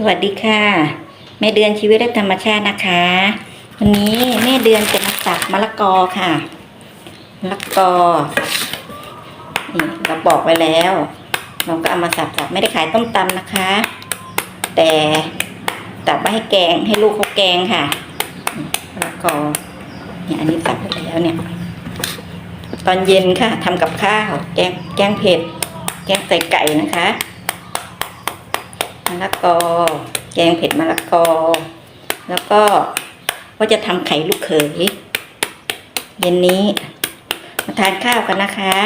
สวัสดีค่ะ แม่เดือนชีวิตและธรรมชาตินะคะ วันนี้แม่เดือนจะมาสับมะละกอค่ะมะละกอนี่เราบอกไว้แล้ว เราก็เอามาสับสับไม่ได้ขายต้มตำนะคะ แต่สับไว้ให้แกงให้ลูกเขาแกงค่ะมะละกอเนี่ยอันนี้สับไปแล้วเนี่ย ตอนเย็นค่ะทำกับข้าว แกงแกงเผ็ด แกงใส่ไก่นะคะ มะละกอ แกงเผ็ดมะละกอ แล้วก็ว่าจะทำไข่ลูกเขยเย็นนี้ มาทานข้าวกันนะคะ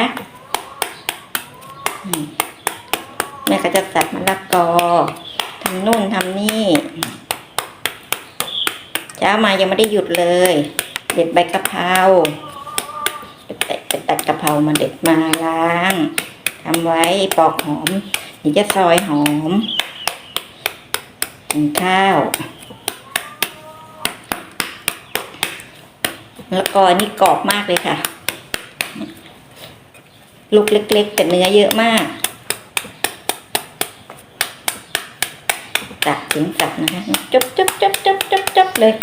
แม่ก็จะสับมะละกอทำนู่นทำนี่เช้ามายังไม่ได้หยุดเลย เด็ดใบกะเพราไปตัดไปตัดกะเพรามาเด็ดมาล้างทำไว้ปอกหอมนี่จะซอยหอม กินข้าว แล้วก็นี่กรอบมากเลยค่ะ ลูกเล็กๆแต่เนื้อเยอะมาก ตัดถึงสับนะคะจบจบจบจบจบจบเลย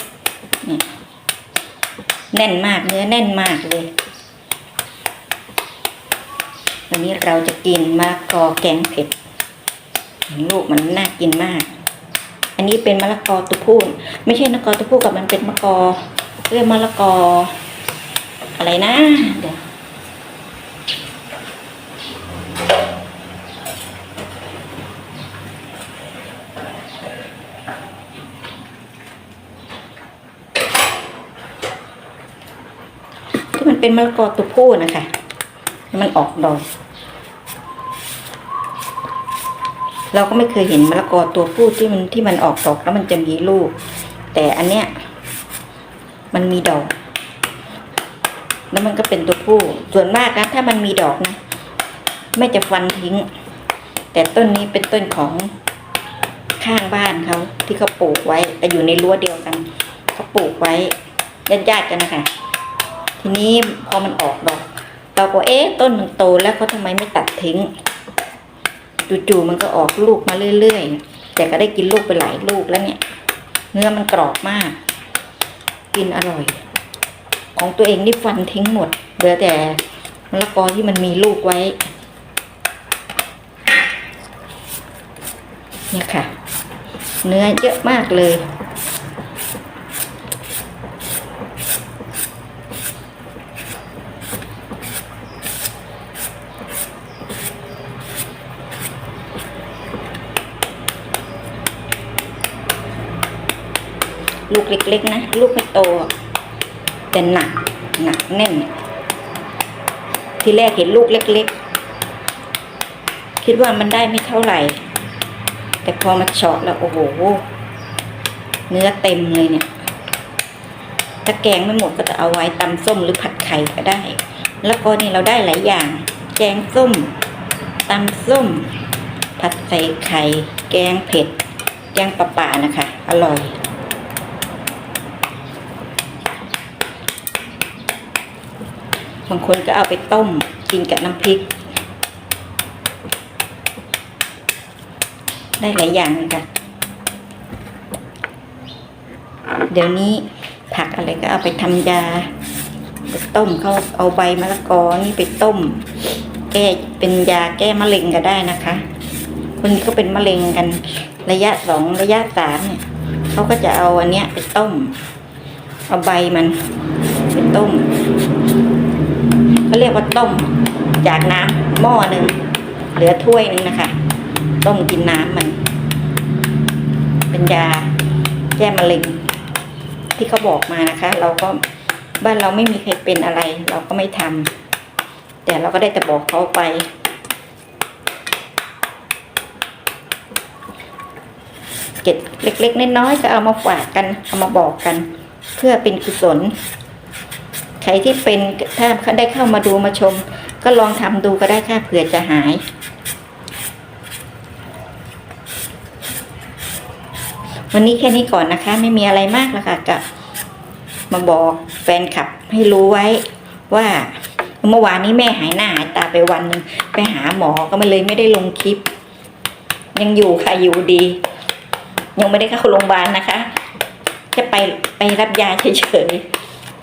แน่นมากเนื้อแน่นมากเลย วันนี้เราจะกินมะละกอแกงเผ็ดลูกมันน่ากินมาก อันนี้เป็นมะละกอตัวผู้ไม่ใช่มะละกอตัวผู้กับมันเป็นมะละกอเรียกมะละกอ อะไรนะเดี๋ยวที่มันเป็นมะละกอตัวผู้นะคะ มันออกดอก เราก็ไม่เคยเห็นมะละกอตัวผู้ที่มันที่มันออกดอกแล้วมันจะมีลูก แต่อันเนี้ยมันมีดอก แล้วมันก็เป็นตัวผู้ ส่วนมากนะถ้ามันมีดอกนะไม่จะฟันทิ้ง แต่ต้นนี้เป็นต้นของข้างบ้านเขาที่เขาปลูกไว้แต่อยู่ในรั้วเดียวกันเขาปลูกไว้ญาติๆกันนะคะทีนี้พอมันออกดอกเราก็เอ๊ะต้นมันโตแล้วเขาทำไมไม่ตัดทิ้ง จู่ๆมันก็ออกลูกมาเรื่อยๆ แต่ก็ได้กินลูกไปหลายลูกแล้วเนี่ย เนื้อมันกรอบมาก กินอร่อย ของตัวเองนี่ฟันทิ้งหมด เหลือแต่มะละกอที่มันมีลูกไว้ เนี่ยค่ะ เนื้อเยอะมากเลย ลูกเล็กๆนะ ลูกไม่โตแต่หนักหนักแน่น ที่แรกเห็นลูกเล็กๆ คิดว่ามันได้ไม่เท่าไหร่ แต่พอมาเฉาะแล้วโอ้โห เนื้อเต็มเลยเนี่ย ถ้าแกงไม่หมดก็จะเอาไว้ตำส้มหรือผัดไข่ก็ได้ แล้วก็นี่เราได้หลายอย่าง แกงส้มตำส้ม ผัดใส่ไข่ แกงเผ็ด แกงปลาป่านะคะ อร่อย บางคนก็เอาไปต้มกินกับน้ำพริก ได้หลายอย่างเลยค่ะ เดี๋ยวนี้ผักอะไรก็เอาไปทำยาไปต้มเขาเอาใบมะละกอนี่ไปต้ม แก้เป็นยาแก้มะเร็งก็ได้นะคะ คนนี้ก็เป็นมะเร็งกัน ระยะสองระยะสามเนี่ยเขาก็จะเอาอันเนี้ยไปต้ม เอาใบมันไปต้ม เขาเรียกว่าต้มจากน้ำหม้อหนึ่งเหลือถ้วยหนึ่งนะคะ ต้มกินน้ำมัน เป็นยาแก้มะเร็งที่เขาบอกมานะคะ เราก็บ้านเราไม่มีใครเป็นอะไร เราก็ไม่ทำแต่เราก็ได้แต่บอกเขาไปเก็บเล็ก ๆน้อยๆก็เอามาฝากกันเอามาบอกกัน เพื่อเป็นกุศล ใครที่เป็นถ้าได้เข้ามาดูมาชม ก็ลองทำดูก็ได้ค่ะเผื่อจะหาย วันนี้แค่นี้ก่อนนะคะ ไม่มีอะไรมากแล้วค่ะกับมาบอกแฟนคลับให้รู้ไว้ว่าเมื่อวานนี้แม่หายหน้าหายตาไปวันนึงไปหาหมอก็มาเลยไม่ได้ลงคลิป ยังอยู่ค่ะอยู่ดี ยังไม่ได้เข้าโรงพยาบาลนะคะแค่ไปไปรับยาเฉยๆ